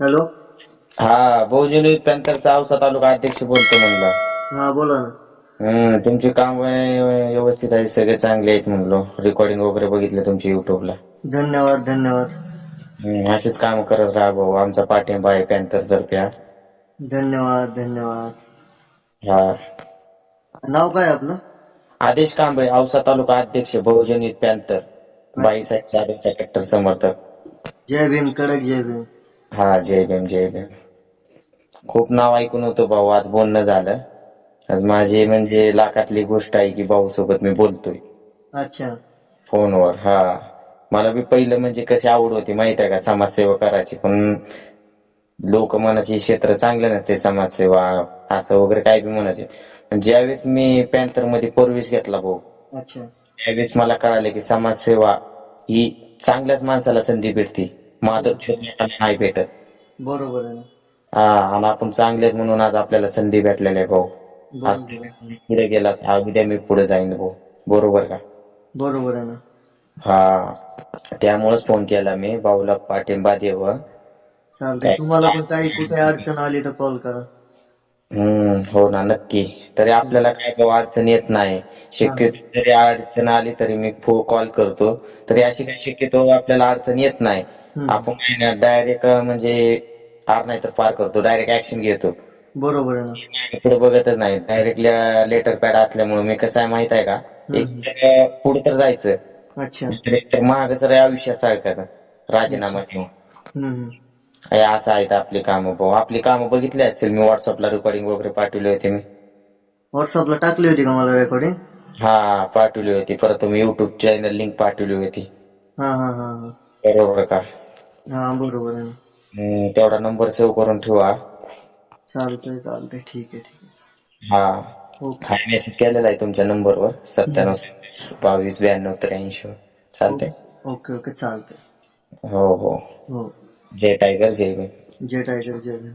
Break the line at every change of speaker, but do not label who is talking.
Hello?
हा बहुजन पॅन्थरचा औसा तालुका अध्यक्ष बोलतो म्हणलं.
हा बोला ना.
हम्म तुमचे काम व्यवस्थित आहे सगळे चांगले आहेत म्हणलो. रेकॉर्डिंग वगैरे बघितले तुमची युट्यूबला
धन्यवाद धन्यवाद.
हम्म, असेच काम करत राहा भाऊ. आमचा पाठिंबा आहे पॅन्थर तर्फे हा.
धन्यवाद धन्यवाद.
हा.
नाव काय आपलं?
आदेश कांबळे औसा तालुका अध्यक्ष बहुजन पॅन्थर बाईसाहेब जाधवचा कट्टर समर्थक.
जय भीम कडक जय भीम.
हा जय भीम जय भीम. खूप नाव ऐकून होतं भाऊ आज बोलणं झालं. आज माझी म्हणजे लाखातली गोष्ट आहे की भाऊ सोबत मी बोलतोय.
अच्छा.
फोनवर हा. मला बी पहिलं म्हणजे कशी आवड होती माहीत आहे का समाजसेवा करायची. पण लोक म्हणायचे क्षेत्र चांगलं नसते समाजसेवा असं वगैरे काय बी म्हणायचे. पण ज्यावेळेस मी पॅन्थरमध्ये प्रवेश घेतला भाऊ
अच्छा.
त्यावेळेस मला कळालं की समाजसेवा ही चांगल्याच माणसाला संधी भेटते. माधव नाही भेटत.
बरोबर आहे ना.
हा आणि आपण चांगलेच म्हणून आज आपल्याला संधी भेटलेली आहे भाऊ. आज
बरोबर आहे.
पुढे गेला आज उद्या मी पुढे जाईन भाऊ. बरोबर का?
बरोबर आहे ना.
हा त्यामुळेच फोन केला मी भाऊला पाठिंबा देव.
चालतंय. तुम्हाला पण काही कुठे अडचण आली तर कॉल करा.
हम्म हो ना नक्की. तरी आपल्याला काय भाऊ अडचण येत नाही. शक्यतो जरी अडचण आली तरी मी कॉल करतो. तरी अशी काही शक्यतो आपल्याला अडचण येत नाही. आपण काय ना डायरेक्ट म्हणजे आर नाही तर पार करतो. डायरेक्ट ऍक्शन घेतो.
बरोबर आहे ना.
पुढे बघतच नाही. डायरेक्ट लेटर पॅड असल्यामुळे मी कसं आहे माहीत आहे का? एक पुढे तर जायचं.
अच्छा.
तर एक तर महागच रे आयुष्यासारखाच राजीनामा हे असं आहेत आपली कामं भाऊ. आपली कामं बघितली असेल मी व्हॉट्सअपला रेकॉर्डिंग वगैरे पाठवली होती मी.
व्हॉट्सअपला टाकली होती का मला रेकॉर्डिंग
हा पाठवली होती. परत तुम्ही युट्यूब चॅनल लिंक पाठवली होती.
हा हा हा हा.
बरोबर का?
हा बरोबर आहे
हम्म, तेवढा नंबर सेव्ह करून ठेवा.
चालतंय चालतंय. ठीक आहे ठीक आहे.
हा.
ओके.
हा मेसेज केलेला आहे तुमच्या नंबरवर सत्त्याण्णव बावीस ब्याण्णव त्र्याऐंशी. चालतंय?
ओके ओके चालतंय.
हो हो.
हो.
जय टायगर जय भीम.
जय टायगर जय भीम.